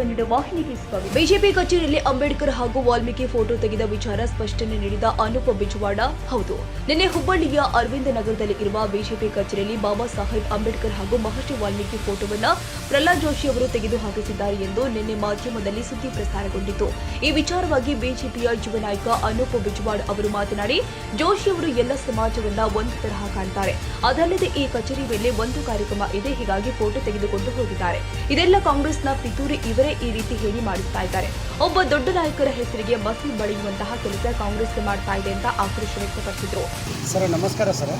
ಕನ್ನಡ ವಾಹಿನಿಗೆ ಸ್ವಾಗತ. ಬಿಜೆಪಿ ಕಚೇರಿಯಲ್ಲಿ ಅಂಬೇಡ್ಕರ್ ಹಾಗೂ ವಾಲ್ಮೀಕಿ ಫೋಟೋ ತೆಗೆದ ವಿಚಾರ ಸ್ಪಷ್ಟನೆ ನೀಡಿದ ಅನೂಪ ಬಿಜವಾಡ, ಹೌದು. ನಿನ್ನೆ ಹುಬ್ಬಳ್ಳಿಯ ಅರವಿಂದ ನಗರದಲ್ಲಿ ಇರುವ ಬಿಜೆಪಿ ಕಚೇರಿಯಲ್ಲಿ ಬಾಬಾ ಸಾಹೇಬ್ ಅಂಬೇಡ್ಕರ್ ಹಾಗೂ ಮಹರ್ಷಿ ವಾಲ್ಮೀಕಿ ಫೋಟೋವನ್ನ ಪ್ರಹ್ಲಾದ್ ಜೋಶಿ ಅವರು ತೆಗೆದು ಹಾಕಿಸಿದ್ದಾರೆ ಎಂದು ನಿನ್ನೆ ಮಾಧ್ಯಮದಲ್ಲಿ ಸುದ್ದಿ ಪ್ರಸಾರಗೊಂಡಿತು ಈ ವಿಚಾರವಾಗಿ ಬಿಜೆಪಿಯ ಯುವ ನಾಯಕ ಅನೂಪ ಬಿಜವಾಡ್ ಅವರು ಮಾತನಾಡಿ, ಜೋಶಿ ಅವರು ಎಲ್ಲ ಸಮಾಜವನ್ನ ಒಂದು ತರಹ ಕಾಣ್ತಾರೆ. ಅದಲ್ಲದೆ ಈ ಕಚೇರಿ ಮೇಲೆ ಒಂದು ಕಾರ್ಯಕ್ರಮ ಇದೆ, ಹೀಗಾಗಿ ಫೋಟೋ ತೆಗೆದುಕೊಂಡು ಹೋಗಿದ್ದಾರೆ. ಇದೆಲ್ಲ ಕಾಂಗ್ರೆಸ್ನ ಪಿತೂರಿ ಇವರೇ ಈ ರೀತಿ ಹೇಳಿ ಮಾಡುತ್ತಾ ಇದ್ದಾರೆ. ಒಬ್ಬ ದೊಡ್ಡ ನಾಯಕರ ಹೆಸರಿಗೆ ಮಸಿ ಬಳಿಯುವಂತಹ ಕೆಲಸ ಕಾಂಗ್ರೆಸ್ ಮಾಡ್ತಾ ಇದೆ ಅಂತ ಆಕ್ರೋಶ ವ್ಯಕ್ತಪಡಿಸಿದ್ರು. ಸರ್ ನಮಸ್ಕಾರ ಸರ್.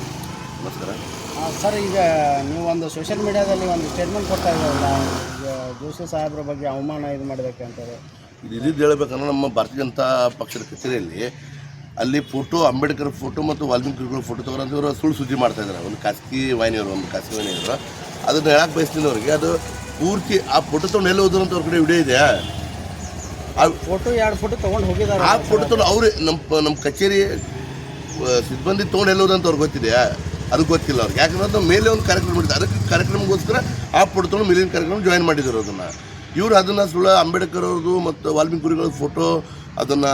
ನಮಸ್ಕಾರ. ಸರ್ ಈಗ ನೀವು ಒಂದು ಸೋಷಿಯಲ್ ಮೀಡಿಯಾದಲ್ಲಿ ಒಂದು ಸ್ಟೇಟ್ಮೆಂಟ್ ಕೊಡ್ತಾ ಇದ್ದೀರಲ್ಲ ಈಗ ಜೋಶಿ ಸಾಹೇಬ್ರ ಬಗ್ಗೆ ಅವಮಾನ ಇದು ಮಾಡಬೇಕು ಅಂತಾರೆ. ಇದು ಇದಿದ್ದು ಹೇಳಬೇಕಂದ್ರೆ ನಮ್ಮ ಭಾರತೀಯ ಜನತಾ ಪಕ್ಷದ ಕಚೇರಿಯಲ್ಲಿ ಅಲ್ಲಿ ಫೋಟೋ ಅಂಬೇಡ್ಕರ್ ಫೋಟೋ ಮತ್ತು ವಾಲ್ಮೀಕಿಗಳ ಫೋಟೋ ತಗೊಂಡು ಇವರು ಸುಳ್ಳು ಸುದ್ದಿ ಮಾಡ್ತಾ ಇದ್ದಾರೆ. ಒಂದು ಖಾಸಗಿ ವಾಹಿನಿಯವರು ಒಂದು ಖಾಸಗಿ ವಾಹಿನಿಯವರು. ಅದನ್ನು ಹೇಳಕ್ಕೆ ಬಯಸ್ತೀನಿ ಅವ್ರಿಗೆ. ಅದು ಪೂರ್ತಿ ಆ ಫೋಟೋ ತೊಗೊಂಡು ಎಲ್ಲಿ ಹೋದ್ರು ಅಂತ ಅವ್ರ ಕಡೆ ವಿಡಿಯೋ ಇದೆ. ಆ ಫೋಟೋ ಎರಡು ಫೋಟೋ ತೊಗೊಂಡು ಹೋಗಿದ್ದಾರೆ ಆ ಫೋಟೋ ತೊಗೊಂಡು ಅವ್ರು ನಮ್ಮ ನಮ್ಮ ಕಚೇರಿ ಸಿಬ್ಬಂದಿ ತೊಗೊಂಡು ಎಲ್ಲಿ ಹೋದಂತ ಅಂತ ಅವ್ರಿಗೆ ಗೊತ್ತಿದೆಯಾ ಅದು ಗೊತ್ತಿಲ್ಲ ಅವ್ರಿಗೆ. ಯಾಕಂದ್ರೆ ಅದು ಮೇಲೆ ಒಂದು ಕಾರ್ಯಕ್ರಮ ಮಾಡಿದ್ರು. ಅದಕ್ಕೆ ಕಾರ್ಯಕ್ರಮಗೋಸ್ಕರ ಆ ಫೋಟೋ ತೊಗೊಂಡು ಮೇಲಿನ ಕಾರ್ಯಕ್ರಮ ಜಾಯಿನ್ ಮಾಡಿದ್ರು ಅದನ್ನು ಇವರು ಅದನ್ನು ಸುಳ್ಳು ಅಂಬೇಡ್ಕರ್ ಅವ್ರದ್ದು ಮತ್ತು ವಾಲ್ಮೀಕಿ ಗುರುಗಳ ಫೋಟೋ ಅದನ್ನು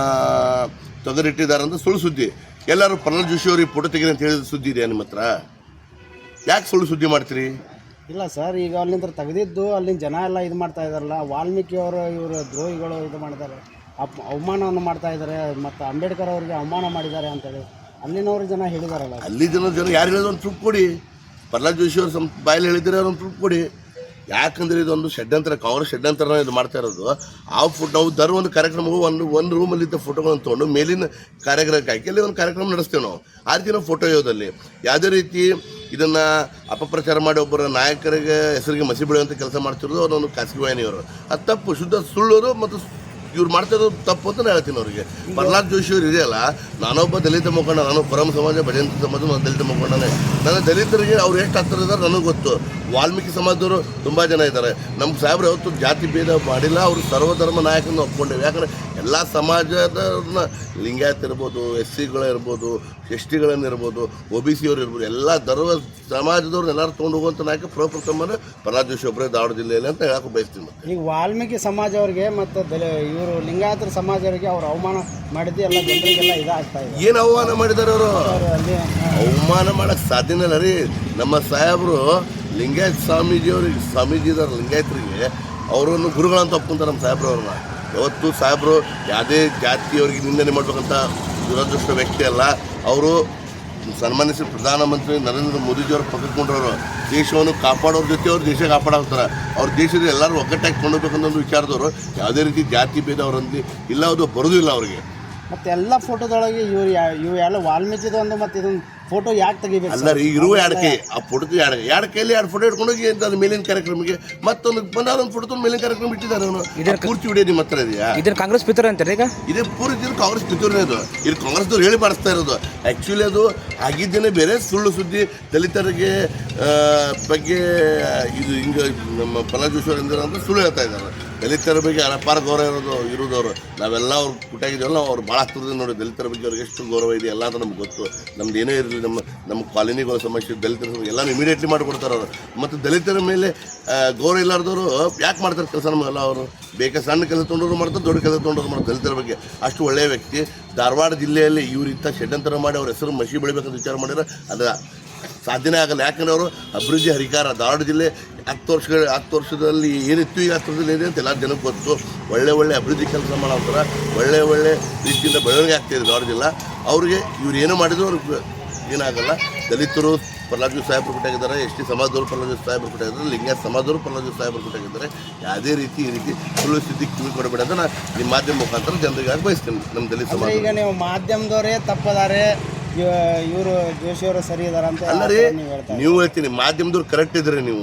ತೆಗೆದಿಟ್ಟಿದ್ದಾರೆ ಅಂತ ಸುಳ್ಳು ಸುದ್ದಿ. ಎಲ್ಲರೂ ಪ್ರಹ್ಲಾದ್ ಜೋಶಿ ಅವ್ರಿಗೆ ಫೋಟೋ ತೆಗೀರಿ ಅಂತ ಹೇಳಿದ ಸುದ್ದಿ ಇದೆಯಾ ನಿಮ್ಮ ಹತ್ರ? ಯಾಕೆ ಸುಳ್ಳು ಸುದ್ದಿ ಮಾಡ್ತೀರಿ? ಇಲ್ಲ ಸರ್, ಈಗ ಅಲ್ಲಿಂದ ತೆಗೆದಿದ್ದು ಅಲ್ಲಿನ ಜನ ಎಲ್ಲ ಇದು ಮಾಡ್ತಾ ಇದ್ದಾರಲ್ಲ ವಾಲ್ಮೀಕಿ ಅವರು ಇವರು ದ್ರೋಹಿಗಳು ಇದು ಮಾಡ್ತಾರೆ ಅಪ್, ಅವಮಾನವನ್ನು ಮಾಡ್ತಾ ಇದ್ದಾರೆ, ಮತ್ತು ಅಂಬೇಡ್ಕರ್ ಅವರಿಗೆ ಅವಮಾನ ಮಾಡಿದ್ದಾರೆ ಅಂತೇಳಿ. ಅಲ್ಲಿನವರು ಜನ ಹೇಳಿದಾರಲ್ಲ ಅಲ್ಲಿ ಜನ ಜನ ಯಾರು ಹೇಳಿದ್ರು ಒಂದು ಪ್ರೂಫ್ ಕೊಡಿ. ಪ್ರಹ್ಲಾದ್ ಜೋಶಿ ಅವ್ರು ಸಮ್ ಬಾಯಲ್ಲಿ ಹೇಳಿದ್ರೆ ಅವ್ರೊಂದು ಪ್ರೂಫ್ ಕೊಡಿ. ಯಾಕಂದ್ರೆ ಇದೊಂದು ಷಡ್ಯಂತರ ಕಾಂಗ್ರೆಸ್ ಷಡ್ಯಂತ್ರ ಇದು ಮಾಡ್ತಾ ಇರೋದು. ಆ ಫೋಟೋ, ನಾವು ದರ ಒಂದು ಕಾರ್ಯಕ್ರಮವು ಒಂದು ಒಂದು ರೂಮಲ್ಲಿದ್ದ ಫೋಟೋಗಳನ್ನು ತೊಗೊಂಡು ಮೇಲಿನ ಕಾರ್ಯಕ್ರಮಕ್ಕೆ ಹಾಕಿ ಅಲ್ಲಿ ಒಂದು ಕಾರ್ಯಕ್ರಮ ನಡೆಸ್ತೇವೆ ನಾವು. ಆ ರೀತಿ ನಾವು ಫೋಟೋ ಇರೋದಲ್ಲಿ ಯಾವುದೇ ರೀತಿ ಇದನ್ನು ಅಪಪ್ರಚಾರ ಮಾಡಿ ಒಬ್ಬರ ನಾಯಕರಿಗೆ ಹೆಸರಿಗೆ ಮಸಿ ಬೆಳೆಯುವಂಥ ಕೆಲಸ ಮಾಡ್ತಿರೋದು ಅವರೊಂದು ಖಾಸಗಿ ವಾಹಿನಿಯವರು. ಅದು ತಪ್ಪು. ಶುದ್ಧ ಸುಳ್ಳೋದು ಮತ್ತು ಇವ್ರು ಮಾಡ್ತಿರೋದು ತಪ್ಪು ಅಂತ ನಾನು ಹೇಳ್ತೀನಿ ಅವರಿಗೆ. ಪ್ರಹ್ಲಾದ್ ಜೋಶಿ ಅವರು ಇದೆಯಲ್ಲ ನಾನೊಬ್ಬ ದಲಿತ ಮುಖಂಡ, ನಾನು ಪರಮ ಸಮಾಜ, ಭಜಂತ ಸಮಾಜ ನಾನು ದಲಿತ ಮುಖಂಡನೇ. ನನ್ನ ದಲಿತರಿಗೆ ಅವ್ರು ಎಷ್ಟು ಹತ್ತಿರ ಇದ್ದಾರೆ ನನಗೆ ಗೊತ್ತು. ವಾಲ್ಮೀಕಿ ಸಮಾಜದವರು ತುಂಬ ಜನ ಇದ್ದಾರೆ. ನಮ್ಮ ಸಾಹೇಬ್ರು ಯಾವತ್ತು ಜಾತಿ ಭೇದ ಮಾಡಿಲ್ಲ, ಅವರು ಸರ್ವಧರ್ಮ ನಾಯಕನ ಒಪ್ಕೊಂಡಿವೆ. ಯಾಕಂದರೆ ಎಲ್ಲ ಸಮಾಜದ ಲಿಂಗಾಯತ್ ಇರ್ಬೋದು ಎಸ್ ಸಿಗಳು ಇರ್ಬೋದು ಎಸ್ ಟಿಗಳನ್ನಿರ್ಬೋದು ಒ ಬಿ ಸಿಯವ್ರು ಇರ್ಬೋದು ಎಲ್ಲ ಧರ್ಮ ಸಮಾಜದವ್ರನ್ನ ಎಲ್ಲರೂ ತೊಗೊಂಡು ಹೋಗುವಂಥ ನಾಯಕ ಪ್ರಪ್ರಥಮ ಪರಾಜ್ ಜೋಶಿ ಒಬ್ಬರೇ ಧಾರವಾಡ ಜಿಲ್ಲೆಯಲ್ಲಿ ಅಂತ ಹೇಳಕ್ಕೆ ಬಯಸ್ತೀನಿ ಮತ್ತೆ. ಈಗ ವಾಲ್ಮೀಕಿ ಸಮಾಜ ಅವ್ರಿಗೆ ಮತ್ತು ದಲಿ ಇವರು ಲಿಂಗಾಯತರ ಸಮಾಜವರಿಗೆ ಅವ್ರು ಅವಮಾನ ಮಾಡಿದ್ದು ಎಲ್ಲ ಜನರಿಗೆಲ್ಲ ಇದಾಗ್ತಾ ಇದೆ. ಏನು ಅವಮಾನ ಮಾಡಿದ್ದಾರೆ ಅವರು? ಅವಮಾನ ಮಾಡಕ್ಕೆ ಸಾಧ್ಯನಲ್ಲ ರೀ. ನಮ್ಮ ಸಾಹೇಬರು ಲಿಂಗಾಯತ್ ಸ್ವಾಮೀಜಿಯವ್ರಿಗೆ ಸ್ವಾಮೀಜಿದಾರ ಸ್ವಾಮೀಜಿ ಲಿಂಗಾಯತರಿಗೆ ಅವರನ್ನು ಗುರುಗಳಂತ ಒಪ್ಕೊಂತಾರೆ ನಮ್ಮ ಸಾಹೇಬ್ರು ಅವ್ರನ್ನ. ಯಾವತ್ತೂ ಸಾಹೇಬರು ಯಾವುದೇ ಜಾತಿಯವ್ರಿಗೆ ನಿಂದನೆ ಮಾಡಬೇಕಂತ ದುರದೃಷ್ಟ ವ್ಯಕ್ತಿ ಅಲ್ಲ. ಅವರು ಸನ್ಮಾನಿಸಿ ಪ್ರಧಾನಮಂತ್ರಿ ನರೇಂದ್ರ ಮೋದಿಜಿಯವ್ರ ಪಕ್ಕಕೊಂಡ್ರವರು ದೇಶವನ್ನು ಕಾಪಾಡೋರ ಜೊತೆ ಅವ್ರು ದೇಶ ಕಾಪಾಡೋಗ್ತಾರೆ ಅವ್ರ ದೇಶದ ಎಲ್ಲರೂ ಒಗ್ಗಟ್ಟಾಗಿ ಕೊಂಡೋಗ್ಬೇಕನ್ನೋ ಒಂದು ವಿಚಾರದವರು ಯಾವುದೇ ರೀತಿ ಜಾತಿ ಭೇದ ಅವರಲ್ಲಿ ಇಲ್ಲ, ಅದು ಬರೋದಿಲ್ಲ ಅವ್ರಿಗೆ. ಮತ್ತು ಎಲ್ಲ ಫೋಟೋದೊಳಗೆ ಇವ್ರು ಇವು ಎಲ್ಲ ವಾಲ್ಮೀಕಿದು ಒಂದು ಮತ್ತು ಇದೊಂದು ಫೋಟೋ ಯಾಕೆ ತೆಗಿಬೇಕು ಅಲ್ಲ ರೀ ಇರುವ ಎರಡು ಕೈ ಆ ಫೋಟೋ ಎರಡು ಎರಡು ಕೈಲಿ ಎರಡು ಫೋಟೋ ಇಟ್ಕೊಂಡೋಗಿ ಅದು ಮೇಲಿನ ಕಾರ್ಯಕ್ರಮಕ್ಕೆ? ಮತ್ತೊಂದು ಬಂದ ಒಂದು ಫೋಟೋ ಮೇಲಿನ ಕಾರ್ಯಕ್ರಮ ಇಟ್ಟಿದ್ದಾರೆ ಅವನು. ಪೂರ್ತಿ ವಿಡಿಯೋ ನಿಮ್ಮ ಹತ್ರ ಇದೆಯಾ? ಇದನ್ನ ಕಾಂಗ್ರೆಸ್ ಪಿತೂರಿ ಅಂತಾರೆ ಈಗ? ಇದೇ ಪೂರ್ತಿ ಇದು ಕಾಂಗ್ರೆಸ್ ಪಿತೂರಿನೇ ಇದು ಇದು ಕಾಂಗ್ರೆಸ್ದವ್ರು ಹೇಳಿ ಬಾರಿಸ್ತಾ ಇರೋದು. ಆ್ಯಕ್ಚುಲಿ ಅದು ಆಗಿದ್ದೇನೆ ಬೇರೆ ಸುಳ್ಳು ಸುದ್ದಿ ದಲಿತರಿಗೆ ಬಗ್ಗೆ, ಇದು ಹಿಂಗೆ ನಮ್ಮ ಪಲಾಜೇಶ್ವರ ಅಂತ ಸುಳ್ಳು ಹೇಳ್ತಾ ಇದ್ದಾರೆ. ದಲಿತರ ಬಗ್ಗೆ ಅಪಾರ ಗೌರವ ಇರೋದು ಇರೋದವರು. ನಾವೆಲ್ಲ ಅವ್ರು ಪುಟ್ಟಾಗಿದ್ದೇವಲ್ಲ ಅವ್ರು ಭಾಳ ಹತ್ತಿರದಿಂದ ನೋಡಿ ದಲಿತರ ಬಗ್ಗೆ ಅವ್ರಿಗೆ ಎಷ್ಟು ಗೌರವ ಇದೆ ಎಲ್ಲ ನಮ್ಗೆ ಗೊತ್ತು. ನಮ್ದು ಏನೇ ಇರಲಿ, ನಮ್ಮ ನಮ್ಮ ಕಾಲೋನಿಗಳ ಸಮಸ್ಯೆ, ದಲಿತರ ಸಮಸ್ಯೆ ಎಲ್ಲ ಇಮಿಡಿಯೇಟ್ಲಿ ಮಾಡಿಕೊಡ್ತಾರೆ ಅವರು. ಮತ್ತು ದಲಿತರ ಮೇಲೆ ಗೌರವ ಇಲ್ಲಾರ್ದವರು ಯಾಕೆ ಮಾಡ್ತಾರೆ ಕೆಲಸ ನಮ್ಮೆಲ್ಲ ಅವರು? ಬೇಕಾ ಸಣ್ಣ ಕೆಲಸ ತೊಗೊಂಡವ್ರು ಮಾಡ್ತಾರೆ, ದೊಡ್ಡ ಕೆಲಸ ತೊಗೊಂಡವ್ರು ಮಾಡ್ತಾರೆ ದಲಿತರ ಬಗ್ಗೆ. ಅಷ್ಟು ಒಳ್ಳೆಯ ವ್ಯಕ್ತಿ. ಧಾರವಾಡ ಜಿಲ್ಲೆಯಲ್ಲಿ ಇವ್ರು ಷಡ್ಯಂತರ ಮಾಡಿ ಅವ್ರ ಹೆಸರು ಮಸಿ ಬೆಳಿಬೇಕಂತ ವಿಚಾರ ಮಾಡಿದ್ರೆ ಅದು ಸಾಧ್ಯನೇ ಆಗಲ್ಲ. ಯಾಕಂದ್ರೆ ಅವರು ಅಭಿವೃದ್ಧಿ ಹರಿಕಾರ ಧಾರವಾಡ ಜಿಲ್ಲೆ ಹತ್ತು ವರ್ಷಗಳ ಹತ್ತು ವರ್ಷದಲ್ಲಿ ಏನಿತ್ತು ಈಗ ಹತ್ತು ವರ್ಷದಲ್ಲಿ ಏನಿದೆ ಅಂತ ಎಲ್ಲ ಜನಕ್ಕೆ ಗೊತ್ತು. ಒಳ್ಳೆ ಒಳ್ಳೆ ಅಭಿವೃದ್ಧಿ ಕೆಲಸ ಮಾಡ್ತಾರೆ ಒಳ್ಳೆ ಒಳ್ಳೆ ರೀತಿಯಿಂದ ಬೆಳವಣಿಗೆ ಆಗ್ತಿದೆ ಧಾರವಾಡ ಜಿಲ್ಲೆ. ಅವ್ರಿಗೆ ಇವ್ರು ಏನು ಮಾಡಿದ್ರು ಅವ್ರಿಗೆ ಏನಾಗಲ್ಲ. ದಲಿತರು ಪ್ರಹ್ಲಾದ್ ಸಾಹೇಬರು ಕೊಟ್ಟಾಗಿದ್ದಾರೆ ಎಸ್ ಟಿ ಸಮಾಜದವರು ಪ್ರಹ್ಲಾದ್ ಸಾಹೇಬರು ಕೊಟ್ಟಾಗಿದ್ದಾರೆ ಲಿಂಗ ಸಮಾಜದವರು ಪ್ರಹ್ಲಾದ್ ಸಾಹೇಬರು ಕೊಟ್ಟಾಗಿದ್ದಾರೆ ಯಾವುದೇ ರೀತಿ ಈ ರೀತಿ ಸುಳ್ಳು ಸುದ್ದಿ ಕಿವಿ ಕೊಡಬೇಡ ಅಂತ ನಾನು ನಿಮ್ಮ ಮಾಧ್ಯಮ ಮುಖಾಂತರ ಜನರಿಗೆ ಬಯಸ್ತೇನೆ ನಮ್ಮ ದಲಿತ ಸಮಾಜ ಈಗ ನೀವು ಮಾಧ್ಯಮದವರೇ ತಪ್ಪದಾರೆ ಇವರು ಜೋಶಿಯವರು ಸರಿ ಇದಾರೆ ಅಂತ ಅಲ್ಲ ರೀ ನೀವು ಹೇಳ್ತಾ ನೀವು ಹೇಳ್ತೀನಿ ಮಾಧ್ಯಮದವ್ರು ಕರೆಕ್ಟ್ ಇದ್ರೆ ನೀವು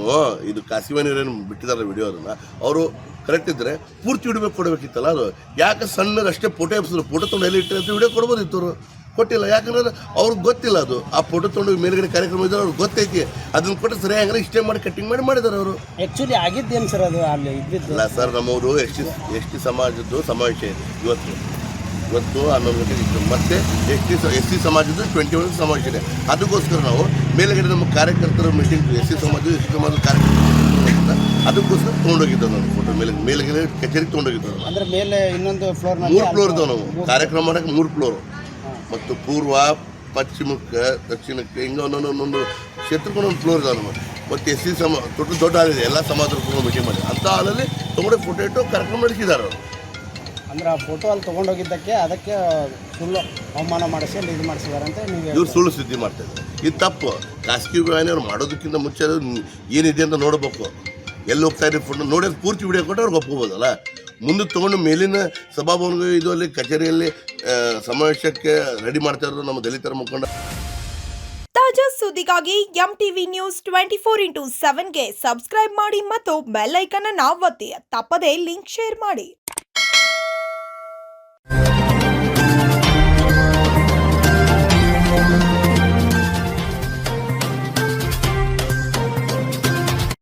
ಇದು ಕಾಸಿವಾನಿಯವ್ರೇನು ಬಿಟ್ಟಿದ್ದಾರೆ ವಿಡಿಯೋ ಅದನ್ನ ಅವರು ಕರೆಕ್ಟ್ ಇದ್ರೆ ಪೂರ್ತಿ ವಿಡಿಯೋ ಕೊಡಬೇಕಿತ್ತಲ್ಲ ಅದು. ಯಾಕೆ ಸಣ್ಣದಷ್ಟೇ ಫೋಟೋ ಎಪ್ಸಿದ್ರು ಫೋಟೋ ತೊಗೊಂಡು ಎಲ್ಲಿ ಇಟ್ಟರೆ ಅಂತ ವಿಡಿಯೋ ಕೊಡ್ಬೋದಿತ್ತು ಅವರು ಕೊಟ್ಟಿಲ್ಲ ಯಾಕಂದ್ರೆ ಅವ್ರಿಗೆ ಗೊತ್ತಿಲ್ಲ ಅದು. ಆ ಫೋಟೋ ತೊಗೊಂಡು ಮೇಲ್ಗಡೆ ಕಾರ್ಯಕ್ರಮ ಇದ್ರೆ ಅವ್ರಿಗೆ ಗೊತ್ತೈತಿ. ಅದನ್ನ ಕೊಟ್ಟು ಸರಿ ಹಂಗಾರೆ ಇಷ್ಟೇ ಮಾಡಿ ಕಟ್ಟಿಂಗ್ ಮಾಡಿ ಮಾಡಿದ್ದಾರೆ ಅವರು. ಆ್ಯಕ್ಚುಲಿ ಆಗಿದ್ದೇನು ಸರ್ ಅದು ಅಲ್ಲಿ ಇದ್ದಿದ್ದು? ಇಲ್ಲ ಸರ್ ನಮ್ಮವರು ಎಸ್ ಟಿ ಎಸ್ ಟಿ ಸಮಾಜದ್ದು ಸಮಾವೇಶ ಇವತ್ತು. ಇವತ್ತು ಇತ್ತು ಮತ್ತೆ ಎಸ್ ಟಿ ಎಸ್ ಸಿ ಸಮಾಜದ ಟ್ವೆಂಟಿ ಒನ್ ಸಮಾವೇಶ ಇದೆ. ಅದಕ್ಕೋಸ್ಕರ ನಾವು ಮೇಲ್ಗಡೆ ನಮ್ಮ ಕಾರ್ಯಕರ್ತರ ಮೀಟಿಂಗ್ ಎಸ್ ಸಿ ಸಮಾಜ ಎಸ್ ಸಿ ಸಮಾಜ ಕಾರ್ಯಕರ್ತರು ಅದಕ್ಕೋಸ್ಕರ ತೊಗೊಂಡೋಗಿದ್ದೆವು ನಾವು ಫೋಟೋ ಮೇಲೆ ಮೇಲ್ಗಡೆ ಕಚೇರಿಗೆ ತೊಗೊಂಡೋಗಿದ್ದೆವು ಅಂದ್ರೆ ಮೇಲೆ ಇನ್ನೊಂದು ಫ್ಲೋರ್ ಮೂರು ಫ್ಲೋರ್ ಇದಾವೆ ನಾವು. ಕಾರ್ಯಕ್ರಮ ಮಾಡಕ್ಕೆ ಮೂರು ಫ್ಲೋರು ಮತ್ತು ಪೂರ್ವ ಪಶ್ಚಿಮಕ್ಕೆ ದಕ್ಷಿಣಕ್ಕೆ ಹಿಂಗೆ ಒಂದೊಂದು ಒಂದೊಂದು ಕ್ಷೇತ್ರಕ್ಕೆ ಒಂದೊಂದು ಫ್ಲೋರ್ ಇದಾವೆ ನಮ್ಮ ಮತ್ತು ಎಸ್ ಸಿ ಸಮ ದೊಡ್ಡ ದೊಡ್ಡ ಆಗಿದೆ ಎಲ್ಲ ಸಮಾಜಕ್ಕೂ ಮೀಟಿಂಗ್ ಮಾಡಿ. ಅಂಥ ಹಾಲಲ್ಲಿ ತೊಗೊಂಡೆ ಫೋಟೋ ಇಟ್ಟು ಕಾರ್ಯಕ್ರಮ ನಡೆಸಿದ್ದಾರೆ ಅವರು. ಅಂದ್ರೆ ಆ ಫೋಟೋ ಅಲ್ಲಿ ತೊಗೊಂಡೋಗಿದ್ದಕ್ಕೆ ಅದಕ್ಕೆ ಸುಳ್ಳು ಅವಮಾನ ಮಾಡಿಸಿ ಅಲ್ಲಿ ಇದು ಮಾಡಿಸಿದಾರೆ ಅಂತ ನೀವು ಇವ್ರು ಸುಳ್ಳು ಸುದ್ದಿ ಮಾಡ್ತಾ ಇದ್ದಾರೆ. ಇದು ತಪ್ಪು. ಖಾಸಗಿ ವಾಹಿನಿಯವ್ರು ಮಾಡೋದಕ್ಕಿಂತ ಮುಂಚೆ ಅದು ಏನಿದೆ ಅಂತ ನೋಡಬೇಕು. ಎಲ್ಲಿ ಹೋಗ್ತಾ ಇದ್ದೀವಿ ಫೋಟೋ ನೋಡಿ ಪೂರ್ತಿ ವಿಡಿಯೋ ಕೊಟ್ಟು ಅವ್ರಿಗೆ ಒಪ್ಕೋಬೋದಲ್ಲ? ಮುಂದೆ ತೊಗೊಂಡು ಮೇಲಿನ ಸಭಾಭವನ ಇದು ಅಲ್ಲಿ ಕಚೇರಿಯಲ್ಲಿ ಸಮಾವೇಶಕ್ಕೆ ರೆಡಿ ಮಾಡ್ತಾ ಇರೋದು ನಮ್ಮ ದಲಿತರ ಮುಖಂಡ. ತಾಜಾ ಸುದ್ದಿಗಾಗಿ M TV news twenty four into seven subscribe ಮಾಡಿ ಮತ್ತು ಬೆಲ್ ಐಕನ್ ಅನ್ನು ಒತ್ತಿ. ತಪ್ಪದೇ ಲಿಂಕ್ ಶೇರ್ ಮಾಡಿ.